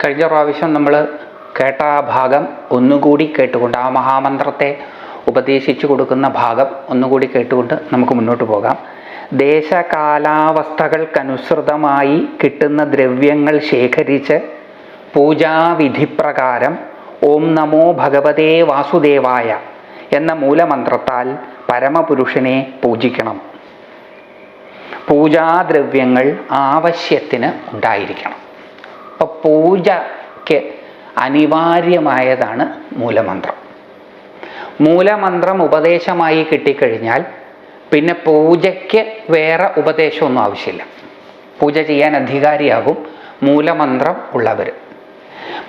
കഴിഞ്ഞ പ്രാവശ്യം നമ്മൾ കേട്ട ആ ഭാഗം ഒന്നുകൂടി കേട്ടുകൊണ്ട് ആ മഹാമന്ത്രത്തെ ഉപദേശിച്ചു കൊടുക്കുന്ന ഭാഗം ഒന്നുകൂടി കേട്ടുകൊണ്ട് നമുക്ക് മുന്നോട്ട് പോകാം. ദേശകാലാവസ്ഥകൾക്കനുസൃതമായി കിട്ടുന്ന ദ്രവ്യങ്ങൾ ശേഖരിച്ച് പൂജാവിധിപ്രകാരം ഓം നമോ ഭഗവതേ വാസുദേവായ എന്ന മൂലമന്ത്രത്താൽ പരമപുരുഷനെ പൂജിക്കണം. പൂജാദ്രവ്യങ്ങൾ ആവശ്യത്തിന് ഉണ്ടായിരിക്കണം. പൂജയ്ക്ക് അനിവാര്യമായതാണ് മൂലമന്ത്രം. മൂലമന്ത്രം ഉപദേശമായി കിട്ടിക്കഴിഞ്ഞാൽ പിന്നെ പൂജയ്ക്ക് വേറെ ഉപദേശമൊന്നും ആവശ്യമില്ല. പൂജ ചെയ്യാൻ അധികാരിയാകും മൂലമന്ത്രം ഉള്ളവർ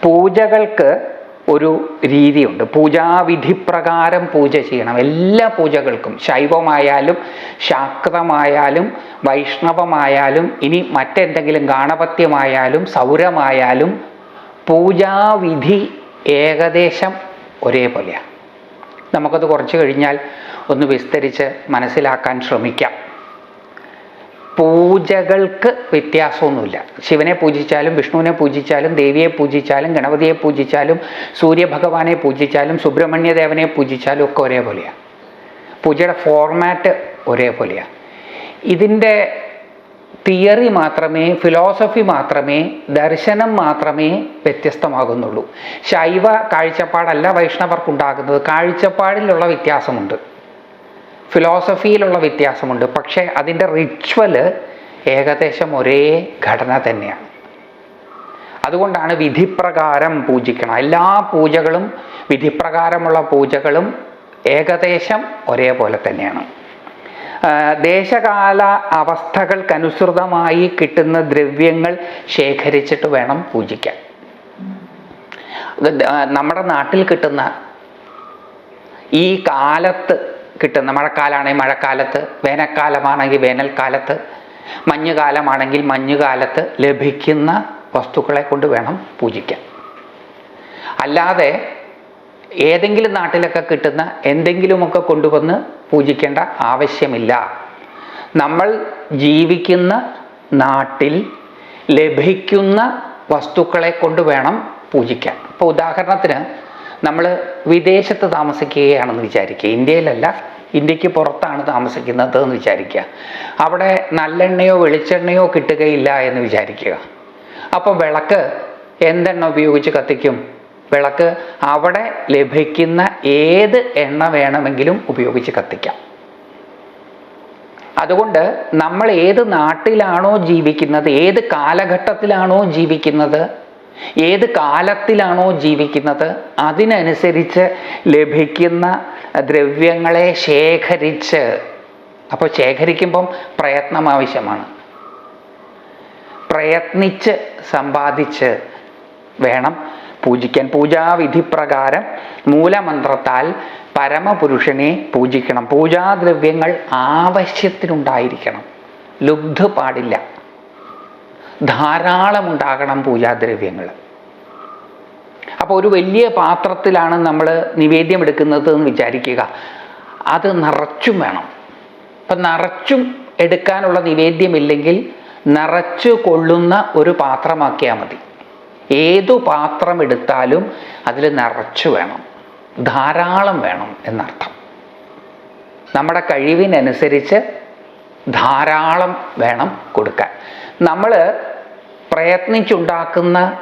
പൂജകൾക്ക് ഒരു രീതിയുണ്ട്. പൂജാവിധി പ്രകാരം പൂജ ചെയ്യണം. എല്ലാ പൂജകൾക്കും ശൈവമായാലും ശാക്തമായാലും വൈഷ്ണവമായാലും ഇനി മറ്റെന്തെങ്കിലും ഗാണപത്യമായാലും സൗരമായാലും പൂജാവിധി ഏകദേശം ഒരേപോലെയാണ് നമുക്കത് കുറച്ച് കഴിഞ്ഞാൽ ഒന്ന് വിസ്തരിച്ച് മനസ്സിലാക്കാൻ ശ്രമിക്കാം. പൂജകൾക്ക് വ്യത്യാസമൊന്നുമില്ല. ശിവനെ പൂജിച്ചാലും വിഷ്ണുവിനെ പൂജിച്ചാലും ദേവിയെ പൂജിച്ചാലും ഗണപതിയെ പൂജിച്ചാലും സൂര്യഭഗവാനെ പൂജിച്ചാലും സുബ്രഹ്മണ്യദേവനെ പൂജിച്ചാലും ഒക്കെ ഒരേപോലെയാണ് പൂജയുടെ ഫോർമാറ്റ് ഒരേപോലെയാണ് ഇതിന്റെ തിയറി മാത്രമേ ഫിലോസഫി മാത്രമേ ദർശനം മാത്രമേ വ്യത്യസ്തമാകുന്നുള്ളൂ. ശൈവ കാഴ്ചപ്പാടല്ല വൈഷ്ണവർക്കുണ്ടാകുന്നത് കാഴ്ചപ്പാടിലുള്ള വ്യത്യാസമുണ്ട്. ഫിലോസഫിയിലുള്ള വ്യത്യാസമുണ്ട്. പക്ഷേ അതിന്റെ റിച്വൽ ഏകദേശം ഒരേ ഘടന തന്നെയാണ്. അതുകൊണ്ടാണ് വിധിപ്രകാരം പൂജിക്കണം. എല്ലാ പൂജകളും വിധിപ്രകാരമുള്ള പൂജകളും ഏകദേശം ഒരേപോലെ തന്നെയാണ്. ദേശകാല അവസ്ഥകൾക്കനുസൃതമായി കിട്ടുന്ന ദ്രവ്യങ്ങൾ ശേഖരിച്ചിട്ട് വേണം പൂജിക്കാൻ. നമ്മുടെ നാട്ടിൽ കിട്ടുന്ന ഈ കാലത്ത് കിട്ടുന്ന മഴക്കാലാണെങ്കിൽ മഴക്കാലത്ത് വേനൽക്കാലമാണെങ്കിൽ വേനൽക്കാലത്ത് മഞ്ഞുകാലമാണെങ്കിൽ മഞ്ഞുകാലത്ത് ലഭിക്കുന്ന വസ്തുക്കളെ കൊണ്ട് വേണം പൂജിക്കാൻ. അല്ലാതെ ഏതെങ്കിലും നാട്ടിലൊക്കെ കിട്ടുന്ന എന്തെങ്കിലുമൊക്കെ കൊണ്ടുവന്ന് പൂജിക്കേണ്ട ആവശ്യമില്ല. നമ്മൾ ജീവിക്കുന്ന നാട്ടിൽ ലഭിക്കുന്ന വസ്തുക്കളെ കൊണ്ട് വേണം പൂജിക്കാൻ. ഇപ്പോൾ ഉദാഹരണത്തിന് നമ്മൾ വിദേശത്ത് താമസിക്കുകയാണെന്ന് വിചാരിക്കുക. ഇന്ത്യയിലല്ല ഇന്ത്യയ്ക്ക് പുറത്താണ് താമസിക്കുന്നത് എന്ന് വിചാരിക്കുക. അവിടെ നല്ലെണ്ണയോ വെളിച്ചെണ്ണയോ കിട്ടുകയില്ല എന്ന് വിചാരിക്കുക. അപ്പോൾ വിളക്ക് എന്തെണ്ണ ഉപയോഗിച്ച് കത്തിക്കും? വിളക്ക് അവിടെ ലഭിക്കുന്ന ഏത് എണ്ണ വേണമെങ്കിലും ഉപയോഗിച്ച് കത്തിക്കാം. അതുകൊണ്ട് നമ്മൾ ഏത് നാട്ടിലാണോ ജീവിക്കുന്നത് ഏത് കാലഘട്ടത്തിലാണോ ജീവിക്കുന്നത് ഏത് കാലത്തിലാണോ ജീവിക്കുന്നത് അതിനനുസരിച്ച് ലഭിക്കുന്ന ദ്രവ്യങ്ങളെ ശേഖരിച്ച്. അപ്പോൾ ശേഖരിക്കുമ്പം പ്രയത്നം ആവശ്യമാണ്. പ്രയത്നിച്ച് സമ്പാദിച്ച് വേണം പൂജിക്കാൻ. പൂജാവിധി പ്രകാരം മൂലമന്ത്രത്താൽ പരമപുരുഷനെ പൂജിക്കണം. പൂജാദ്രവ്യങ്ങൾ ആവശ്യത്തിനുണ്ടായിരിക്കണം. ലുബ്ധ പാടില്ല ധാരാളം ഉണ്ടാകണം പൂജാദ്രവ്യങ്ങൾ. അപ്പോൾ ഒരു വലിയ പാത്രത്തിലാണ് നമ്മൾ നിവേദ്യം എടുക്കുന്നത് എന്ന് വിചാരിക്കുക. അത് നിറച്ചും വേണം. അപ്പം നിറച്ചും എടുക്കാനുള്ള നിവേദ്യമില്ലെങ്കിൽ നിറച്ചു കൊള്ളുന്ന ഒരു പാത്രമാക്കിയാൽ മതി. ഏതു പാത്രം എടുത്താലും അതിൽ നിറച്ചു വേണം. ധാരാളം വേണം എന്നർത്ഥം. നമ്മുടെ കഴിവിനനുസരിച്ച് ധാരാളം വേണം കൊടുക്കാൻ. നമ്മൾ പ്രയത്നിച്ചുണ്ടാക്കുന്ന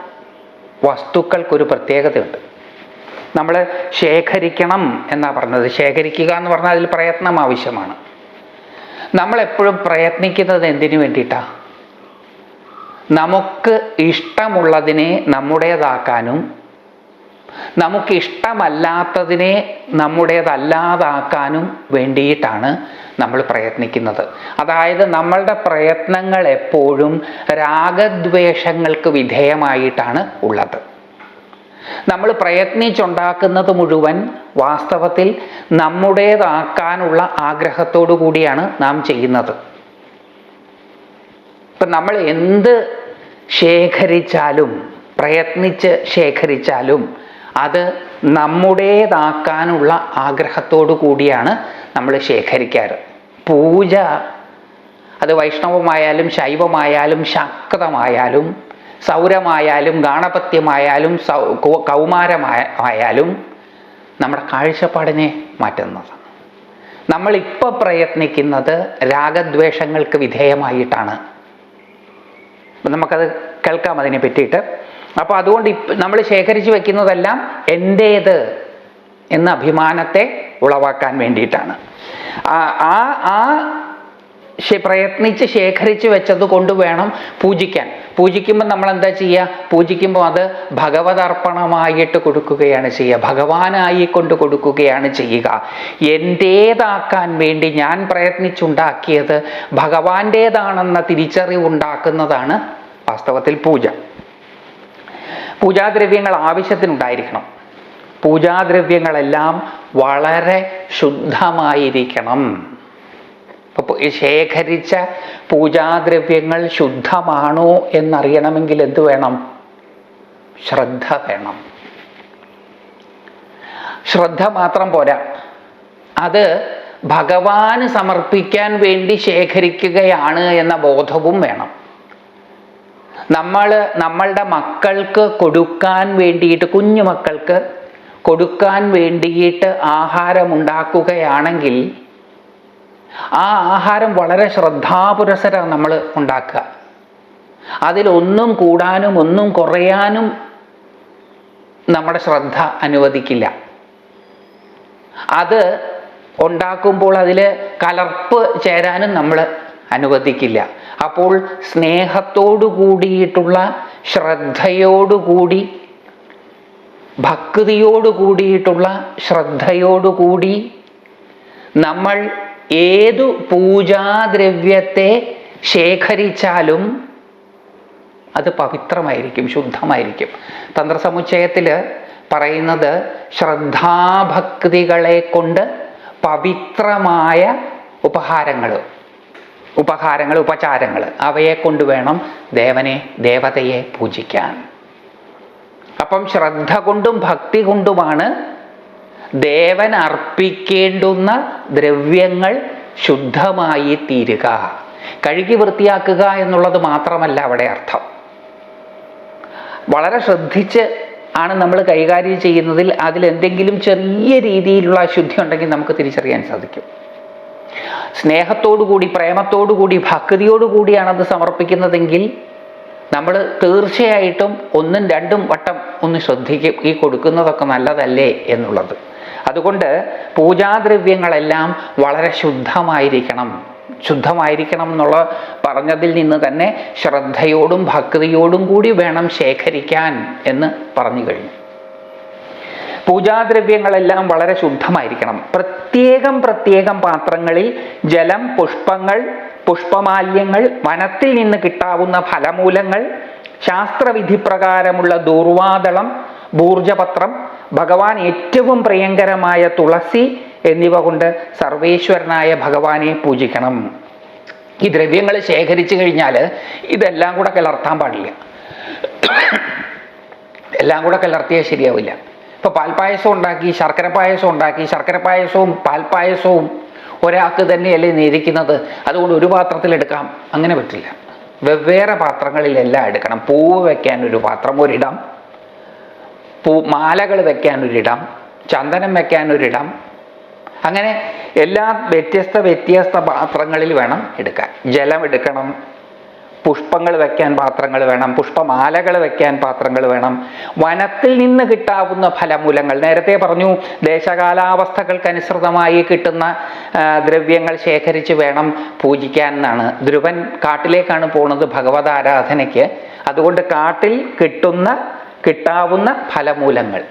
വസ്തുക്കൾക്കൊരു പ്രത്യേകതയുണ്ട്. നമ്മൾ ശേഖരിക്കണം എന്നാണ് പറഞ്ഞത്. ശേഖരിക്കുക എന്ന് പറഞ്ഞാൽ അതിൽ പ്രയത്നം ആവശ്യമാണ്. നമ്മളെപ്പോഴും പ്രയത്നിക്കുന്നത് എന്തിനു വേണ്ടിയിട്ടാണ് നമുക്ക് ഇഷ്ടമുള്ളതിനെ നമ്മുടേതാക്കാനും നമുക്ക് ഇഷ്ടമല്ലാത്തതിനെ നമ്മുടേതല്ലാതാക്കാനും വേണ്ടിയിട്ടാണ് നമ്മൾ പ്രയത്നിക്കുന്നത്. അതായത് നമ്മളുടെ പ്രയത്നങ്ങൾ എപ്പോഴും രാഗദ്വേഷങ്ങൾക്ക് വിധേയമായിട്ടാണ് ഉള്ളത്. നമ്മൾ പ്രയത്നിച്ചുണ്ടാക്കുന്നത് മുഴുവൻ വാസ്തവത്തിൽ നമ്മുടേതാക്കാനുള്ള ആഗ്രഹത്തോടു കൂടിയാണ് നാം ചെയ്യുന്നത്. ഇപ്പം നമ്മൾ എന്ത് ശേഖരിച്ചാലും പ്രയത്നിച്ച് ശേഖരിച്ചാലും അത് നമ്മുടേതാക്കാനുള്ള ആഗ്രഹത്തോടു കൂടിയാണ് നമ്മൾ ശേഖരിക്കാറ്. പൂജ അത് വൈഷ്ണവമായാലും ശൈവമായാലും ശക്തമായാലും സൗരമായാലും ഗാണപത്യമായാലും സൗ കൗ- കൗമാരമായ ആയാലും നമ്മുടെ കാഴ്ചപ്പാടിനെ മാറ്റുന്നതാണ് നമ്മളിപ്പോൾ പ്രയത്നിക്കുന്നത് രാഗദ്വേഷങ്ങൾക്ക് വിധേയമായിട്ടാണ്. നമുക്കത് കേൾക്കാം അതിനെ പറ്റിയിട്ട് അപ്പോൾ അതുകൊണ്ട് നമ്മൾ ശേഖരിച്ചു വെക്കുന്നതെല്ലാം എന്റേത് എന്ന അഭിമാനത്തെ ഉളവാക്കാൻ വേണ്ടിയിട്ടാണ്. ആ ആ പ്രയത്നിച്ച് ശേഖരിച്ച് വെച്ചത് കൊണ്ട് വേണം പൂജിക്കാൻ. പൂജിക്കുമ്പോൾ നമ്മൾ എന്താ ചെയ്യുക പൂജിക്കുമ്പോൾ അത് ഭഗവതർപ്പണമായിട്ട് കൊടുക്കുകയാണ് ചെയ്യുക. ഭഗവാനായി കൊണ്ട് കൊടുക്കുകയാണ് ചെയ്യുക. എന്റേതാക്കാൻ വേണ്ടി ഞാൻ പ്രയത്നിച്ചുണ്ടാക്കിയത് ഭഗവാന്റേതാണെന്ന തിരിച്ചറിവുണ്ടാക്കുന്നതാണ് വാസ്തവത്തിൽ പൂജ. പൂജാദ്രവ്യങ്ങൾ ആവശ്യത്തിനുണ്ടായിരിക്കണം. പൂജാദ്രവ്യങ്ങളെല്ലാം വളരെ ശുദ്ധമായിരിക്കണം. ശേഖരിച്ച പൂജാദ്രവ്യങ്ങൾ ശുദ്ധമാണോ എന്നറിയണമെങ്കിൽ എന്ത് വേണം? ശ്രദ്ധ വേണം. ശ്രദ്ധ മാത്രം പോരാ. അത് ഭഗവാന് സമർപ്പിക്കാൻ വേണ്ടി ശേഖരിക്കുകയാണ് എന്ന ബോധവും വേണം. നമ്മൾ നമ്മളുടെ മക്കൾക്ക് കൊടുക്കാൻ വേണ്ടിയിട്ട് കുഞ്ഞു മക്കൾക്ക് കൊടുക്കാൻ വേണ്ടിയിട്ട് ആഹാരം ഉണ്ടാക്കുകയാണെങ്കിൽ ആ ആഹാരം വളരെ ശ്രദ്ധാപുരസരം നമ്മൾ ഉണ്ടാക്കുക. അതിലൊന്നും കൂടാനും ഒന്നും കുറയാനും നമ്മുടെ ശ്രദ്ധ അനുവദിക്കില്ല. അത് ഉണ്ടാക്കുമ്പോൾ അതിൽ കലർപ്പ് ചേരാനും നമ്മൾ അനുവദിക്കില്ല. അപ്പോൾ സ്നേഹത്തോടു കൂടിയിട്ടുള്ള ശ്രദ്ധയോടുകൂടി ഭക്തിയോടു കൂടിയിട്ടുള്ള ശ്രദ്ധയോടുകൂടി നമ്മൾ ഏതു പൂജാദ്രവ്യത്തെ ശേഖരിച്ചാലും അത് പവിത്രമായിരിക്കും ശുദ്ധമായിരിക്കും. തന്ത്രസമുച്ചയത്തിൽ പറയുന്നത് ശ്രദ്ധാഭക്തികളെ കൊണ്ട് പവിത്രമായ ഉപഹാരങ്ങൾ ഉപഹാരങ്ങൾ ഉപചാരങ്ങൾ. അവയെ കൊണ്ടുവേണം ദേവനെ ദേവതയെ പൂജിക്കാൻ. അപ്പം ശ്രദ്ധ കൊണ്ടും ഭക്തി കൊണ്ടുമാണ് ദേവൻ അർപ്പിക്കേണ്ടുന്ന ദ്രവ്യങ്ങൾ ശുദ്ധമായി തീരുക. കഴുകി വൃത്തിയാക്കുക എന്നുള്ളത് മാത്രമല്ല അവിടെ അർത്ഥം. വളരെ ശ്രദ്ധിച്ച് ആണ് നമ്മൾ കൈകാര്യം ചെയ്യുന്നതിൽ അതിലെന്തെങ്കിലും ചെറിയ രീതിയിലുള്ള അശുദ്ധി ഉണ്ടെങ്കിൽ നമുക്ക് തിരിച്ചറിയാൻ സാധിക്കും. സ്നേഹത്തോടുകൂടി പ്രേമത്തോടുകൂടി ഭക്തിയോടുകൂടിയാണ് അത് സമർപ്പിക്കുന്നതെങ്കിൽ നമ്മൾ തീർച്ചയായിട്ടും ഒന്നും രണ്ടും വട്ടം ഒന്ന് ശ്രദ്ധിക്കും ഈ കൊടുക്കുന്നതൊക്കെ നല്ലതല്ലേ എന്നുള്ളത്. അതുകൊണ്ട് പൂജാദ്രവ്യങ്ങളെല്ലാം വളരെ ശുദ്ധമായിരിക്കണം. ശുദ്ധമായിരിക്കണം എന്നുള്ള പറഞ്ഞതിൽ നിന്ന് തന്നെ ശ്രദ്ധയോടും ഭക്തിയോടും കൂടി വേണം ശേഖരിക്കാൻ എന്ന് പറഞ്ഞു കഴിഞ്ഞു. പൂജാദ്രവ്യങ്ങളെല്ലാം വളരെ ശുദ്ധമായിരിക്കണം. പ്രത്യേകം പ്രത്യേകം പാത്രങ്ങളിൽ ജലം പുഷ്പങ്ങൾ പുഷ്പമാല്യങ്ങൾ വനത്തിൽ നിന്ന് കിട്ടാവുന്ന ഫലമൂലങ്ങൾ ശാസ്ത്രവിധി പ്രകാരമുള്ള ദൂർവാദളം ഭൂർജപത്രം ഭഗവാൻ ഏറ്റവും പ്രിയങ്കരമായ തുളസി എന്നിവ കൊണ്ട് സർവേശ്വരനായ ഭഗവാനെ പൂജിക്കണം. ഈ ദ്രവ്യങ്ങൾ ശേഖരിച്ചു കഴിഞ്ഞാൽ ഇതെല്ലാം കൂടെ കലർത്താൻ പാടില്ല. എല്ലാം കൂടെ കലർത്തിയാൽ ശരിയാവില്ല. ഇപ്പൊ പാൽപ്പായസം ഉണ്ടാക്കി ശർക്കര പായസം ഉണ്ടാക്കി ശർക്കര പായസവും പാൽപ്പായസവും ഒരാൾക്ക് തന്നെയല്ലേ നേരിക്കുന്നത് അതുകൊണ്ട് ഒരു പാത്രത്തിൽ എടുക്കാം. അങ്ങനെ പറ്റില്ല. വെവ്വേറെ പാത്രങ്ങളിലെല്ലാം എടുക്കണം. പൂവ് വെക്കാൻ ഒരു പാത്രം ഒരിടം പൂ മാലകൾ വെക്കാൻ ഒരിടം ചന്ദനം വെക്കാൻ ഒരിടം. അങ്ങനെ എല്ലാ വ്യത്യസ്ത വ്യത്യസ്ത പാത്രങ്ങളിൽ വേണം എടുക്കാൻ. ജലം എടുക്കണം പുഷ്പങ്ങൾ വെക്കാൻ പാത്രങ്ങൾ വേണം പുഷ്പമാലകൾ വെക്കാൻ പാത്രങ്ങൾ വേണം. വനത്തിൽ നിന്ന് കിട്ടാവുന്ന ഫലമൂലങ്ങൾ നേരത്തെ പറഞ്ഞു ദേശകാലാവസ്ഥകൾക്കനുസൃതമായി കിട്ടുന്ന ദ്രവ്യങ്ങൾ ശേഖരിച്ച് വേണം പൂജിക്കാൻ എന്നാണ്. ധ്രുവൻ കാട്ടിലേക്കാണ് പോണത് ഭഗവത് ആരാധനയ്ക്ക്. അതുകൊണ്ട് കാട്ടിൽ കിട്ടുന്ന കിട്ടാവുന്ന ഫലമൂലങ്ങൾ.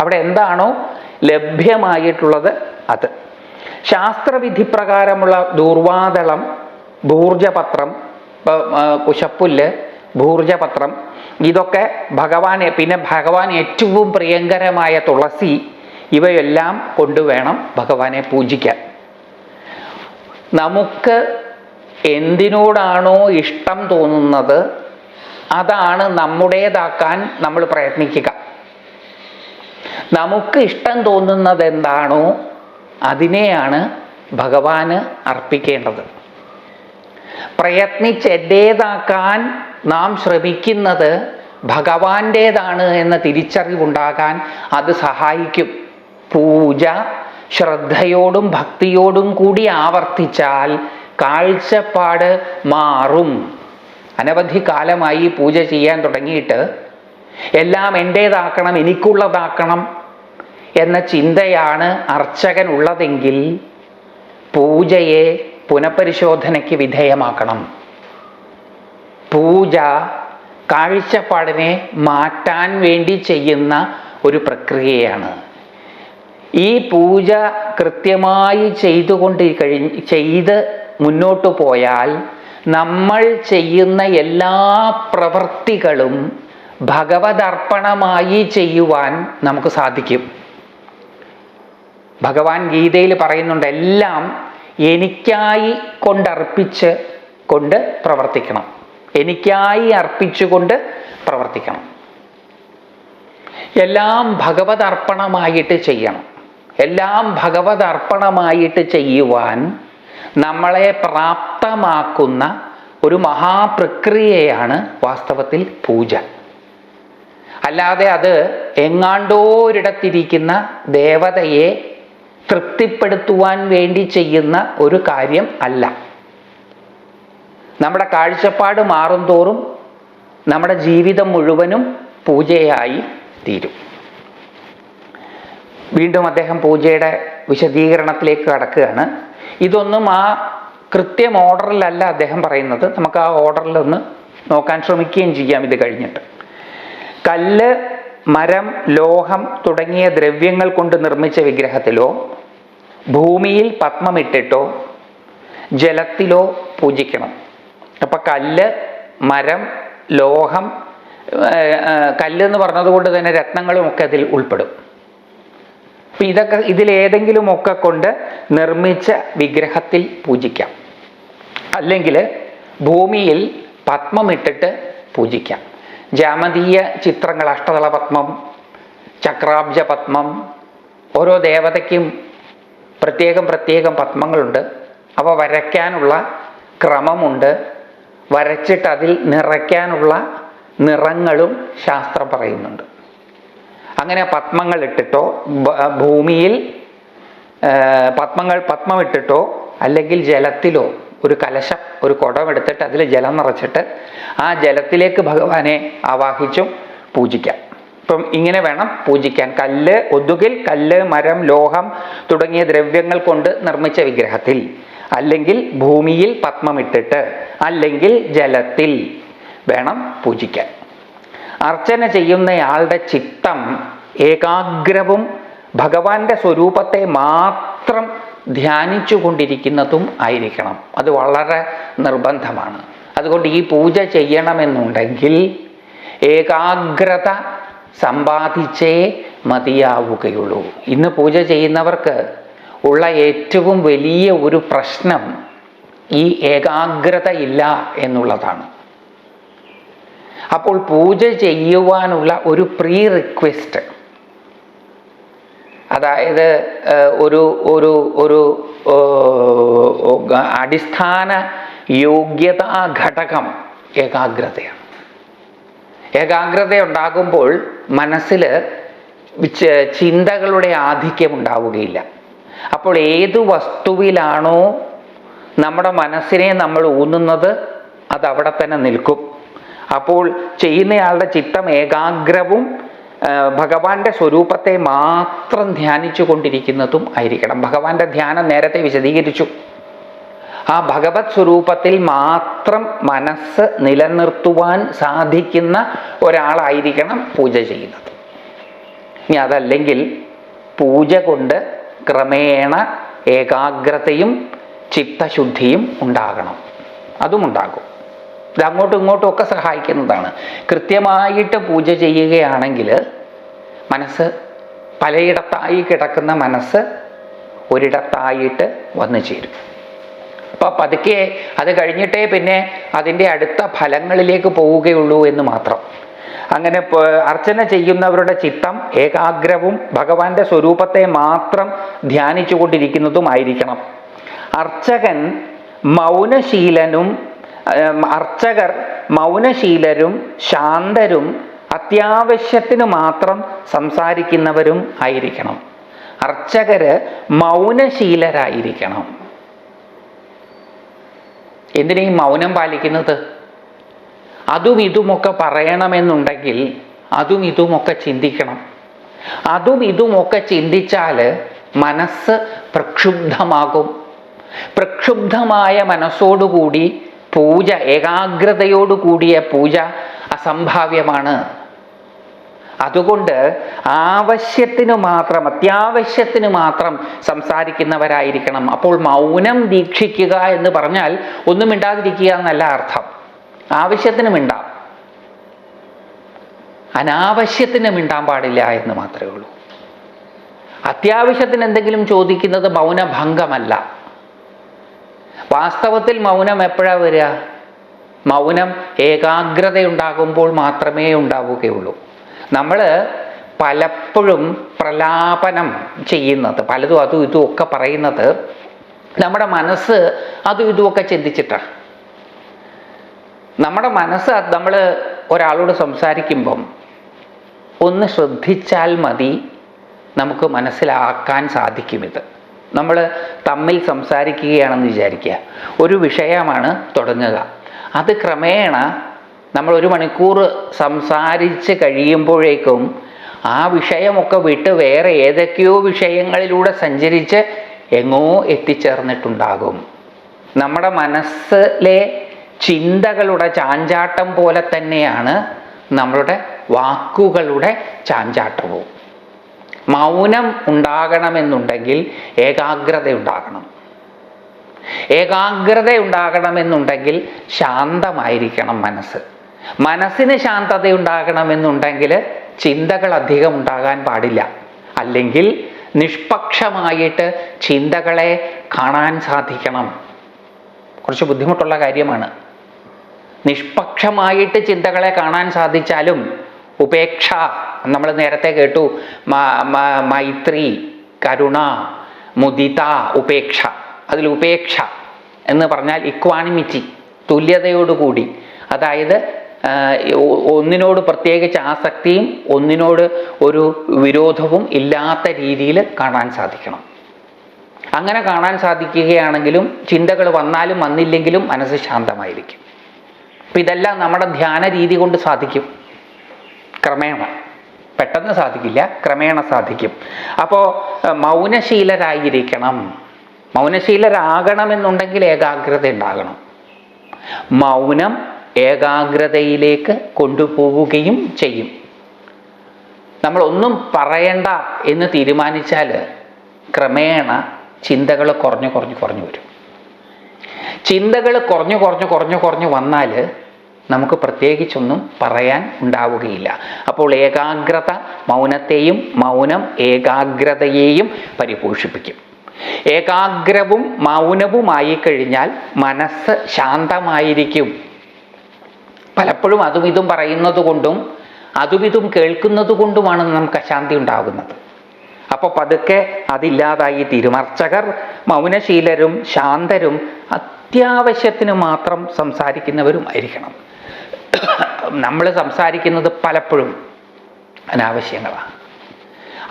അവിടെ എന്താണോ ലഭ്യമായിട്ടുള്ളത് അത്. ശാസ്ത്രവിധി പ്രകാരമുള്ള ദൂർവാദളം ഭൂർജപത്രം കുശപ്പുല്ല് ഭൂർജപത്രം ഇതൊക്കെ ഭഗവാനെ പിന്നെ ഭഗവാൻ ഏറ്റവും പ്രിയങ്കരമായ തുളസി ഇവയെല്ലാം കൊണ്ടുവേണം ഭഗവാനെ പൂജിക്കാൻ. നമുക്ക് എന്തിനോടാണോ ഇഷ്ടം തോന്നുന്നത് അതാണ് നമ്മുടേതാക്കാൻ നമ്മൾ പ്രയത്നിക്കുക. നമുക്ക് ഇഷ്ടം തോന്നുന്നത് എന്താണോ അതിനെയാണ് ഭഗവാന് അർപ്പിക്കേണ്ടത്. പ്രയത്നിച്ച് എന്റേതാക്കാൻ നാം ശ്രമിക്കുന്നത് ഭഗവാന്റേതാണ് എന്ന തിരിച്ചറിവുണ്ടാകാൻ അത് സഹായിക്കും. പൂജ ശ്രദ്ധയോടും ഭക്തിയോടും കൂടി ആവർത്തിച്ചാൽ കാഴ്ചപ്പാട് മാറും. അനവധി കാലമായി പൂജ ചെയ്യാൻ തുടങ്ങിയിട്ട് എല്ലാം എന്റേതാക്കണം എനിക്കുള്ളതാക്കണം എന്ന ചിന്തയാണ് അർച്ചകൻ ഉള്ളതെങ്കിൽ പൂജയെ പുനഃപരിശോധനയ്ക്ക് വിധേയമാക്കണം. പൂജ കാഴ്ചപ്പാടിനെ മാറ്റാൻ വേണ്ടി ചെയ്യുന്ന ഒരു പ്രക്രിയയാണ്. ഈ പൂജ കൃത്യമായി ചെയ്തുകൊണ്ട് കഴിഞ്ഞ് ചെയ്ത് മുന്നോട്ട് പോയാൽ നമ്മൾ ചെയ്യുന്ന എല്ലാ പ്രവൃത്തികളും ഭഗവതർപ്പണമായി ചെയ്യുവാൻ നമുക്ക് സാധിക്കും. ഭഗവാൻ ഗീതയിൽ പറയുന്നുണ്ട് എല്ലാം എനിക്കായി കൊണ്ടർപ്പിച്ച് കൊണ്ട് പ്രവർത്തിക്കണം. എനിക്കായി അർപ്പിച്ചുകൊണ്ട് പ്രവർത്തിക്കണം. എല്ലാം ഭഗവത് അർപ്പണമായിട്ട് ചെയ്യണം. എല്ലാം ഭഗവത് അർപ്പണമായിട്ട് ചെയ്യുവാൻ നമ്മളെ പ്രാപ്തമാക്കുന്ന ഒരു മഹാപ്രക്രിയയാണ് വാസ്തവത്തിൽ പൂജ. അല്ലാതെ അത് എങ്ങാണ്ടോരിടത്തിരിക്കുന്ന ദേവതയെ തൃപ്തിപ്പെടുത്തുവാൻ വേണ്ടി ചെയ്യുന്ന ഒരു കാര്യം അല്ല. നമ്മുടെ കാഴ്ചപ്പാട് മാറും തോറും നമ്മുടെ ജീവിതം മുഴുവനും പൂജയായി തീരും. വീണ്ടും അദ്ദേഹം പൂജയുടെ വിശദീകരണത്തിലേക്ക് കടക്കുകയാണ്. ഇതൊന്നും ആ കൃത്യം ഓർഡറിലല്ല അദ്ദേഹം പറയുന്നത്. നമുക്ക് ആ ഓർഡറിലൊന്ന് നോക്കാൻ ശ്രമിക്കുകയും ചെയ്യാം ഇത് കഴിഞ്ഞിട്ട്. കല്ല് മരം ലോഹം തുടങ്ങിയ ദ്രവ്യങ്ങൾ കൊണ്ട് നിർമ്മിച്ച വിഗ്രഹത്തിലോ ഭൂമിയിൽ പത്മമിട്ടിട്ടോ ജലത്തിലോ പൂജിക്കണം. അപ്പൊ കല്ല് മരം ലോഹം കല്ല് എന്ന് പറഞ്ഞതുകൊണ്ട് തന്നെ രത്നങ്ങളും ഒക്കെ അതിൽ ഉൾപ്പെടും. അപ്പൊ ഇതൊക്കെ ഇതിലേതെങ്കിലും ഒക്കെ കൊണ്ട് നിർമ്മിച്ച വിഗ്രഹത്തിൽ പൂജിക്കാം. അല്ലെങ്കിൽ ഭൂമിയിൽ പത്മമിട്ടിട്ട് പൂജിക്കാം. ജാമതീയ ചിത്രങ്ങൾ അഷ്ടതള പത്മം ചക്രാബ്ജ പത്മം ഓരോ ദേവതയ്ക്കും പ്രത്യേകം പ്രത്യേകം പത്മങ്ങളുണ്ട്. അവ വരയ്ക്കാനുള്ള ക്രമമുണ്ട്. വരച്ചിട്ട് അതിൽ നിറയ്ക്കാനുള്ള നിറങ്ങളും ശാസ്ത്രം പറയുന്നുണ്ട്. അങ്ങനെ പത്മങ്ങൾ ഇട്ടിട്ടോ ഭൂമിയിൽ പത്മങ്ങൾ പത്മം ഇട്ടിട്ടോ അല്ലെങ്കിൽ ജലത്തിലോ ഒരു കലശം ഒരു കുടം എടുത്തിട്ട് അതിൽ ജലം നിറച്ചിട്ട് ആ ജലത്തിലേക്ക് ഭഗവാനെ ആവാഹിച്ചും പൂജിക്കാം. ഇപ്പം ഇങ്ങനെ വേണം പൂജിക്കാൻ. കല്ല് ഒതുകിൽ കല്ല് മരം ലോഹം തുടങ്ങിയ ദ്രവ്യങ്ങൾ കൊണ്ട് നിർമ്മിച്ച വിഗ്രഹത്തിൽ. അല്ലെങ്കിൽ ഭൂമിയിൽ പത്മമിട്ടിട്ട് അല്ലെങ്കിൽ ജലത്തിൽ വേണം പൂജിക്കാൻ. അർച്ചന ചെയ്യുന്നയാളുടെ ചിത്തം ഏകാഗ്രവും ഭഗവാന്റെ സ്വരൂപത്തെ മാത്രം ധ്യാനിച്ചു കൊണ്ടിരിക്കുന്നതും ആയിരിക്കണം. അത് വളരെ നിർബന്ധമാണ്. അതുകൊണ്ട് ഈ പൂജ ചെയ്യണമെന്നുണ്ടെങ്കിൽ ഏകാഗ്രത സമ്പാദിച്ചേ മതിയാവുകയുള്ളൂ. ഇന്ന് പൂജ ചെയ്യുന്നവർക്ക് ഉള്ള ഏറ്റവും വലിയ ഒരു പ്രശ്നം ഈ ഏകാഗ്രത ഇല്ല എന്നുള്ളതാണ്. അപ്പോൾ പൂജ ചെയ്യുവാനുള്ള ഒരു പ്രീ റിക്വസ്റ്റ് അതായത് ഒരു ഒരു ഒരു അടിസ്ഥാന യോഗ്യതാ ഘടകം ഏകാഗ്രതയാണ്. ഏകാഗ്രത ഉണ്ടാകുമ്പോൾ മനസ്സിൽ ചിന്തകളുടെ ആധിക്യം ഉണ്ടാവുകയില്ല അപ്പോൾ ഏത് വസ്തുവിലാണോ നമ്മുടെ മനസ്സിനെ നമ്മൾ ഊന്നുന്നത് അത് അവിടെ തന്നെ നിൽക്കും. അപ്പോൾ ചെയ്യുന്നയാളുടെ ചിത്തം ഏകാഗ്രവും ഭഗവാന്റെ സ്വരൂപത്തെ മാത്രം ധ്യാനിച്ചു കൊണ്ടിരിക്കുന്നതും ആയിരിക്കണം. ഭഗവാന്റെ ധ്യാനം നേരത്തെ വിശദീകരിച്ചു. ആ ഭഗവത് സ്വരൂപത്തിൽ മാത്രം മനസ്സ് നിലനിർത്തുവാൻ സാധിക്കുന്ന ഒരാളായിരിക്കണം പൂജ ചെയ്യുന്നത്. ഇനി അതല്ലെങ്കിൽ പൂജ കൊണ്ട് ക്രമേണ ഏകാഗ്രതയും ചിത്തശുദ്ധിയും ഉണ്ടാകണം. അതും ഉണ്ടാകും ഇത് അങ്ങോട്ടും ഇങ്ങോട്ടും ഒക്കെ സഹായിക്കുന്നതാണ്. കൃത്യമായിട്ട് പൂജ ചെയ്യുകയാണെങ്കിൽ മനസ്സ് പലയിടത്തായി കിടക്കുന്ന മനസ്സ് ഒരിടത്തായിട്ട് വന്നു ചേരും. അപ്പോൾ പതുക്കെ അത് കഴിഞ്ഞിട്ടേ പിന്നെ അതിന്റെ അടുത്ത ഫലങ്ങളിലേക്ക് പോവുകയുള്ളൂ എന്ന് മാത്രം. അങ്ങനെ അർച്ചന ചെയ്യുന്നവരുടെ ചിത്തം ഏകാഗ്രവും ഭഗവാന്റെ സ്വരൂപത്തെ മാത്രം ധ്യാനിച്ചു കൊണ്ടിരിക്കുന്നതുമായിരിക്കണം അർച്ചകൻ മൗനശീലനും അർച്ചകർ മൗനശീലരും ശാന്തരും അത്യാവശ്യത്തിന് മാത്രം സംസാരിക്കുന്നവരും ആയിരിക്കണം. അർച്ചകര് മൗനശീലരായിരിക്കണം. എന്തിനാ ഈ മൗനം പാലിക്കുന്നത്? അതും ഇതുമൊക്കെ പറയണമെന്നുണ്ടെങ്കിൽ അതും ഇതുമൊക്കെ ചിന്തിക്കണം. അതും ഇതുമൊക്കെ ചിന്തിച്ചാൽ മനസ്സ് പ്രക്ഷുബ്ധമാകും. പ്രക്ഷുബ്ധമായ മനസ്സോടുകൂടി പൂജ ഏകാഗ്രതയോട് കൂടിയ പൂജ അസംഭാവ്യമാണ്. അതുകൊണ്ട് ആവശ്യത്തിന് മാത്രം അത്യാവശ്യത്തിന് മാത്രം സംസാരിക്കുന്നവരായിരിക്കണം. അപ്പോൾ മൗനം ദീക്ഷിക്കുക എന്ന് പറഞ്ഞാൽ ഒന്നും മിണ്ടാതിരിക്കുക എന്നല്ല അർത്ഥം. ആവശ്യത്തിന് മിണ്ടാം. അനാവശ്യത്തിന് മിണ്ടാൻ പാടില്ല എന്ന് മാത്രമേ ഉള്ളൂ. അത്യാവശ്യത്തിന് എന്തെങ്കിലും ചോദിക്കുന്നത് മൗനഭംഗമല്ല. വാസ്തവത്തിൽ മൗനം എപ്പോഴാ വരിക? മൗനം ഏകാഗ്രതയുണ്ടാകുമ്പോൾ മാത്രമേ ഉണ്ടാവുകയുള്ളൂ. നമ്മൾ പലപ്പോഴും പ്രലാപനം ചെയ്യുന്നത് പലതും അതും ഇതും ഒക്കെ പറയുന്നത് നമ്മുടെ മനസ്സ് അതും ഇതുമൊക്കെ ചിന്തിച്ചിട്ടാണ് നമ്മുടെ മനസ്സ് നമ്മൾ ഒരാളോട് സംസാരിക്കുമ്പം ഒന്ന് ശ്രദ്ധിച്ചാൽ മതി നമുക്ക് മനസ്സിലാക്കാൻ സാധിക്കും ഇത്. നമ്മൾ തമ്മിൽ സംസാരിക്കുകയാണെന്ന് വിചാരിക്കുക. ഒരു വിഷയമാണ് തുടങ്ങുക. അത് ക്രമേണ നമ്മൾ ഒരു മണിക്കൂർ സംസാരിച്ച് കഴിയുമ്പോഴേക്കും ആ വിഷയമൊക്കെ വിട്ട് വേറെ ഏതൊക്കെയോ വിഷയങ്ങളിലൂടെ സഞ്ചരിച്ച് എങ്ങോ എത്തിച്ചേർന്നിട്ടുണ്ടാകും. നമ്മുടെ മനസ്സിലെ ചിന്തകളുടെ ചാഞ്ചാട്ടം പോലെ തന്നെയാണ് നമ്മളുടെ വാക്കുകളുടെ ചാഞ്ചാട്ടവും. മൗനം ഉണ്ടാകണമെന്നുണ്ടെങ്കിൽ ഏകാഗ്രത ഉണ്ടാകണം ഏകാഗ്രത ഉണ്ടാകണമെന്നുണ്ടെങ്കിൽ ശാന്തമായിരിക്കണം മനസ്സ്. മനസ്സിന് ശാന്തത ഉണ്ടാകണമെന്നുണ്ടെങ്കിൽ ചിന്തകൾ അധികം ഉണ്ടാകാൻ പാടില്ല. അല്ലെങ്കിൽ നിഷ്പക്ഷമായിട്ട് ചിന്തകളെ കാണാൻ സാധിക്കണം. കുറച്ച് ബുദ്ധിമുട്ടുള്ള കാര്യമാണ്. നിഷ്പക്ഷമായിട്ട് ചിന്തകളെ കാണാൻ സാധിച്ചാലും ഉപേക്ഷ. നമ്മൾ നേരത്തെ കേട്ടു. മൈത്രി കരുണ മുദിത ഉപേക്ഷ. അതിൽ ഉപേക്ഷ എന്ന് പറഞ്ഞാൽ ഇക്വാണിമിറ്റി തുല്യതയോടുകൂടി. അതായത് ഒന്നിനോട് പ്രത്യേകിച്ച് ആസക്തിയും ഒന്നിനോട് ഒരു വിരോധവും ഇല്ലാത്ത രീതിയിൽ കാണാൻ സാധിക്കണം. അങ്ങനെ കാണാൻ സാധിക്കുകയാണെങ്കിലും ചിന്തകൾ വന്നാലും വന്നില്ലെങ്കിലും മനസ്സ് ശാന്തമായിരിക്കും. അപ്പം ഇതെല്ലാം നമ്മുടെ ധ്യാന രീതി കൊണ്ട് സാധിക്കും. ക്രമേണ. പെട്ടെന്ന് സാധിക്കില്ല ക്രമേണ സാധിക്കും. അപ്പോൾ മൗനശീലരായിരിക്കണം. മൗനശീലരാകണമെന്നുണ്ടെങ്കിൽ ഏകാഗ്രത ഉണ്ടാകണം. മൗനം ഏകാഗ്രതയിലേക്ക് കൊണ്ടുപോവുകയും ചെയ്യും. നമ്മൾ ഒന്നും പറയണ്ട എന്ന് തീരുമാനിച്ചാൽ ക്രമേണ ചിന്തകൾ കുറഞ്ഞു കുറഞ്ഞു കുറഞ്ഞു വരും. ചിന്തകൾ കുറഞ്ഞു കുറഞ്ഞു കുറഞ്ഞു കുറഞ്ഞു വന്നാൽ നമുക്ക് പ്രത്യേകിച്ചൊന്നും പറയാൻ ഉണ്ടാവുകയില്ല. അപ്പോൾ ഏകാഗ്രത മൗനത്തെയും മൗനം ഏകാഗ്രതയെയും പരിപോഷിപ്പിക്കും. ഏകാഗ്രവും മൗനവുമായി കഴിഞ്ഞാൽ മനസ്സ് ശാന്തമായിരിക്കും. പലപ്പോഴും അതും ഇതും പറയുന്നത് കൊണ്ടും അതും ഇതും കേൾക്കുന്നത് കൊണ്ടുമാണ് നമുക്ക് അശാന്തി ഉണ്ടാകുന്നത്. അപ്പോൾ പതുക്കെ അതില്ലാതായി തീരും അർച്ചകർ മൗനശീലരും ശാന്തരും അത്യാവശ്യത്തിന് മാത്രം സംസാരിക്കുന്നവരും ആയിരിക്കണം നമ്മൾ സംസാരിക്കുന്നത് പലപ്പോഴും അനാവശ്യങ്ങളാണ്.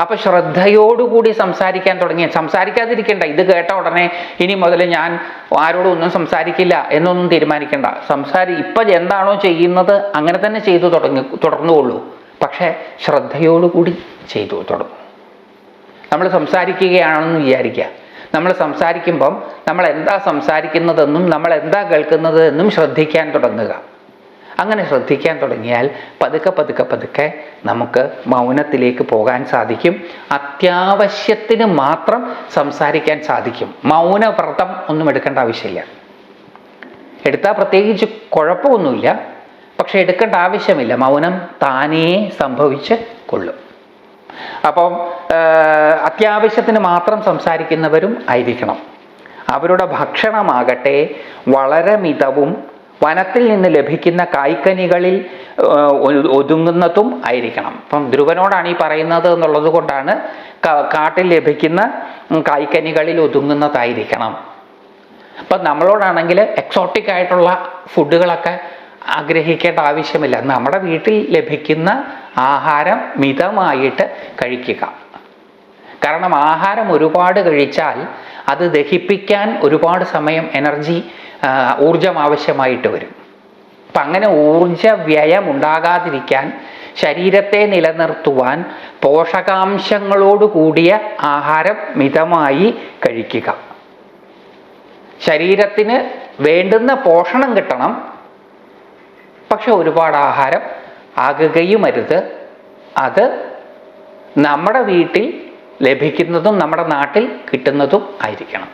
അപ്പൊ ശ്രദ്ധയോടുകൂടി സംസാരിക്കാൻ തുടങ്ങി സംസാരിക്കാതിരിക്കണ്ട ഇത് കേട്ട ഉടനെ ഇനി മുതൽ ഞാൻ ആരോടും ഒന്നും സംസാരിക്കില്ല എന്നൊന്നും തീരുമാനിക്കണ്ട. സംസാരി ഇപ്പം എന്താണോ ചെയ്യുന്നത് അങ്ങനെ തന്നെ ചെയ്തു തുടങ്ങി തുടർന്നുകൊള്ളൂ. പക്ഷേ ശ്രദ്ധയോടുകൂടി ചെയ്തു തുടങ്ങും. നമ്മൾ സംസാരിക്കുകയാണെന്ന് വിചാരിക്കുക. നമ്മൾ സംസാരിക്കുമ്പം നമ്മൾ എന്താ സംസാരിക്കുന്നതെന്നും നമ്മൾ എന്താ കേൾക്കുന്നത് എന്നും ശ്രദ്ധിക്കാൻ തുടങ്ങുക. അങ്ങനെ ശ്രദ്ധിക്കാൻ തുടങ്ങിയാൽ പതുക്കെ പതുക്കെ പതുക്കെ നമുക്ക് മൗനത്തിലേക്ക് പോകാൻ സാധിക്കും. അത്യാവശ്യത്തിന് മാത്രം സംസാരിക്കാൻ സാധിക്കും. മൗനവ്രതം ഒന്നും എടുക്കേണ്ട ആവശ്യമില്ല. എടുത്താൽ പ്രത്യേകിച്ച് കുഴപ്പമൊന്നുമില്ല. പക്ഷെ എടുക്കേണ്ട ആവശ്യമില്ല. മൗനം താനേ സംഭവിച്ച് കൊള്ളും. അപ്പം അത്യാവശ്യത്തിന് മാത്രം സംസാരിക്കുന്നവരും ആയിരിക്കണം. അവരുടെ ഭക്ഷണമാകട്ടെ വളരെ മിതവും വനത്തിൽ നിന്ന് ലഭിക്കുന്ന കായ്ക്കനികളിൽ ഒതുങ്ങുന്നതും ആയിരിക്കണം. അപ്പം ധ്രുവനോടാണ് ഈ പറയുന്നത് എന്നുള്ളത് കൊണ്ടാണ് കാട്ടിൽ ലഭിക്കുന്ന കായ്ക്കനികളിൽ ഒതുങ്ങുന്നതായിരിക്കണം. അപ്പം നമ്മളോടാണെങ്കിൽ എക്സോട്ടിക് ആയിട്ടുള്ള ഫുഡുകളൊക്കെ ആഗ്രഹിക്കേണ്ട ആവശ്യമില്ല. നമ്മുടെ വീട്ടിൽ ലഭിക്കുന്ന ആഹാരം മിതമായിട്ട് കഴിക്കുക. കാരണം ആഹാരം ഒരുപാട് കഴിച്ചാൽ അത് ദഹിപ്പിക്കാൻ ഒരുപാട് സമയം എനർജി ഊർജം ആവശ്യമായിട്ട് വരും. അപ്പം അങ്ങനെ ഊർജ വ്യയം ഉണ്ടാകാതിരിക്കാൻ ശരീരത്തെ നിലനിർത്തുവാൻ പോഷകാംശങ്ങളോട് കൂടിയ ആഹാരം മിതമായി കഴിക്കുക. ശരീരത്തിന് വേണ്ടുന്ന പോഷണം കിട്ടണം. പക്ഷെ ഒരുപാട് ആഹാരം ആകുകയും അരുത് അത് നമ്മുടെ വീട്ടിൽ ലഭിക്കുന്നതും നമ്മുടെ നാട്ടിൽ കിട്ടുന്നതും ആയിരിക്കണം.